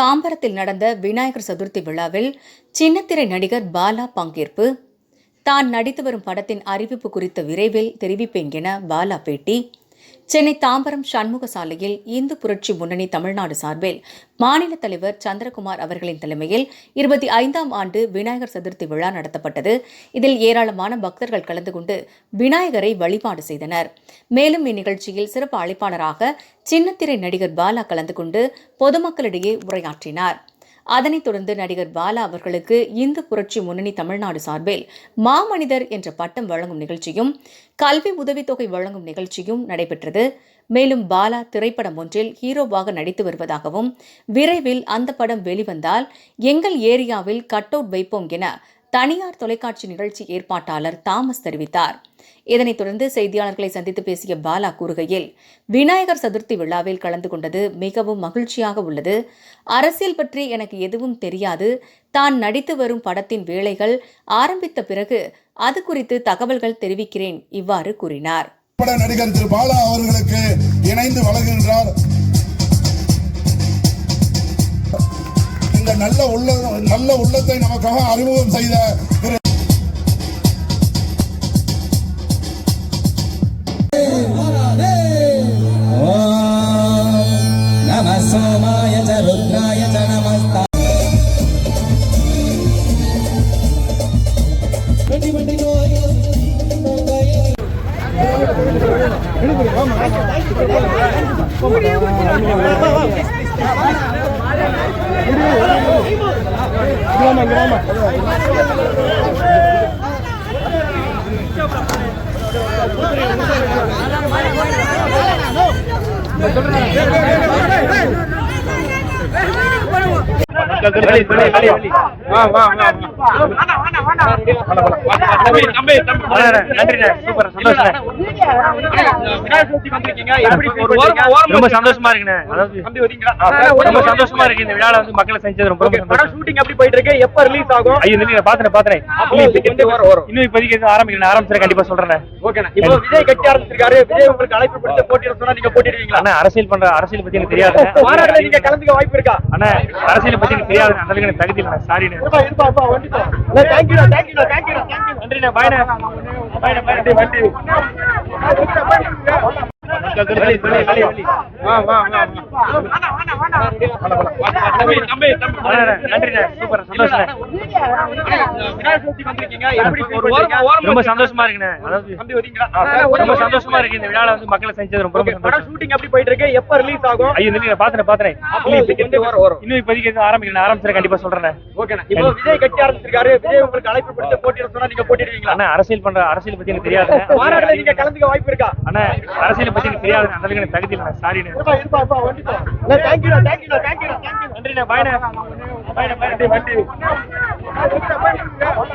தாம்பரத்தில் நடந்த விநாயகர் சதுர்த்தி விழாவில் சின்னத்திரை நடிகர் பாலா பங்கேற்பு. தான் நடித்து வரும் படத்தின் அறிவிப்பு குறித்து விரைவில் தெரிவிப்பேன் என பாலா பேட்டி. சென்னை தாம்பரம் சண்முக சாலையில் இந்து புரட்சி முன்னணி தமிழ்நாடு சார்பில் மாநில தலைவர் சந்திரகுமார் அவர்களின் தலைமையில் இருபத்தி ஐந்தாம் ஆண்டு விநாயகர் சதுர்த்தி விழா நடத்தப்பட்டது. இதில் ஏராளமான பக்தர்கள் கலந்து கொண்டு விநாயகரை வழிபாடு செய்தனர். மேலும் இந்நிகழ்ச்சியில் சிறப்பு அழைப்பாளராக சின்னத்திரை நடிகர் பாலா கலந்து கொண்டு பொதுமக்களிடையே உரையாற்றினார். அதனைத் தொடர்ந்து நடிகர் பாலா அவர்களுக்கு இந்து புரட்சி முன்னணி தமிழ்நாடு சார்பில் மாமனிதர் என்ற பட்டம் வழங்கும் நிகழ்ச்சியும் கல்வி உதவித்தொகை வழங்கும் நிகழ்ச்சியும் நடைபெற்றது. மேலும் பாலா திரைப்படம் ஒன்றில் ஹீரோவாக நடித்து வருவதாகவும் விரைவில் அந்த படம் வெளிவந்தால் எங்கள் ஏரியாவில் கட் அவுட் வைப்போம் என தனியார் தொலைக்காட்சி நிகழ்ச்சி ஏற்பாட்டாளர் தாமஸ் தெரிவித்தார். இதனைத் தொடர்ந்து செய்தியாளர்களை சந்தித்து பேசிய பாலா கூறுகையில் விநாயகர் சதுர்த்தி விழாவில் கலந்து கொண்டது மிகவும் மகிழ்ச்சியாக உள்ளது. அரசியல் பற்றி எனக்கு எதுவும் தெரியாது. தான் நடித்து வரும் படத்தின் வேலைகள் ஆரம்பித்த பிறகு அது குறித்து தகவல்கள் தெரிவிக்கிறேன் இவ்வாறு கூறினார். நடிகர் திரு பாலா அவர்களுக்கு இணைந்து வழங்குகின்றார். இந்த நல்ல உள்ள நல்ல உள்ளத்தை நமக்காக அறிமுகம் செய்த திரு வாமா இங்க வாமா வா வா வா ரொம்ப சந்தோஷமா இருக்குண்ணே. ரொம்ப சந்தோஷமா இருக்கு. இந்த விழால வந்து மக்களை செஞ்சது ரொம்ப ஷூட்டிங் எப்படி போயிட்டு இருக்கு? எப்ப ரிலீஸ் ஆகும்? ஐயோ நீங்க பாத்துறேன் பாத்துறேன். இன்னும் இப்போதைக்கு எதுவும் ஆரம்பிக்கிறேன் ஆரம்பிச்சிட கண்டிப்பா சொல்றேன் ஓகேண்ணா இப்போ விஜய் கட்டி ஆரம்பிச்சிருக்காரு. விஜய் உங்களுக்கு அழைப்பு கொடுத்து போட்டியிட சொன்னா நீங்க போட்டிடுவீங்களா? அண்ணா அரசியல் பண்ற அரசியல் பத்தி எனக்கு தெரியாது நீங்க கலந்துக்க வாய்ப்பு இருக்கா? அண்ணா அரசியல் பத்தி எனக்கு தெரியாது. அந்த அளவுக்கு எனக்கு தகுதி இல்லை. தேங்க்யூ நன்றிண்ணே பாய்ண்ணே பாய்ண்ணே பாய்ண்ணே வண்டி ரொம்ப சந்தோஷமா இருக்குண்ணே. ரொம்ப சந்தோஷமா இருக்கு இந்த விழால வந்து மக்களை செஞ்சது ரொம்ப படம் ஷூட்டிங் எப்படி போயிட்டு இருக்கு. எப்ப ரிலீஸ் ஆகும்? ஐயோ நீங்க பாத்துறேன். பாத்துறேன் இன்னும் இப்போதைக்கு எதுவும் ஆரம்பிக்கிறேன் ஆரம்பிச்சிட கண்டிப்பா சொல்றேன் ஓகேண்ணா. இப்போ விஜய் கட்டி ஆரம்பிச்சிருக்காரு. விஜய் உங்களுக்கு அழைப்பு கொடுத்து போட்டியிட சொன்னா நீங்க போட்டிடுவீங்களா அண்ணா அரசியல் பண்ற அரசியல் பத்தி எனக்கு தெரியாது மாநாடுல நீங்க கலந்துக்க வாய்ப்பு இருக்கா? அண்ணா அரசியல் பத்தி எனக்கு தெரியாது அந்த அளவுக்கு எனக்கு தகுதி இல்லை சாரிண்ணே இருப்பா இருப்பா இருப்பா வண்டிப்பா thank you thank you thank you thank you நன்றிண்ணே பாய்ண்ணே பாய்ண்ணே பாய்ண்ணே வண்டி வண்டி.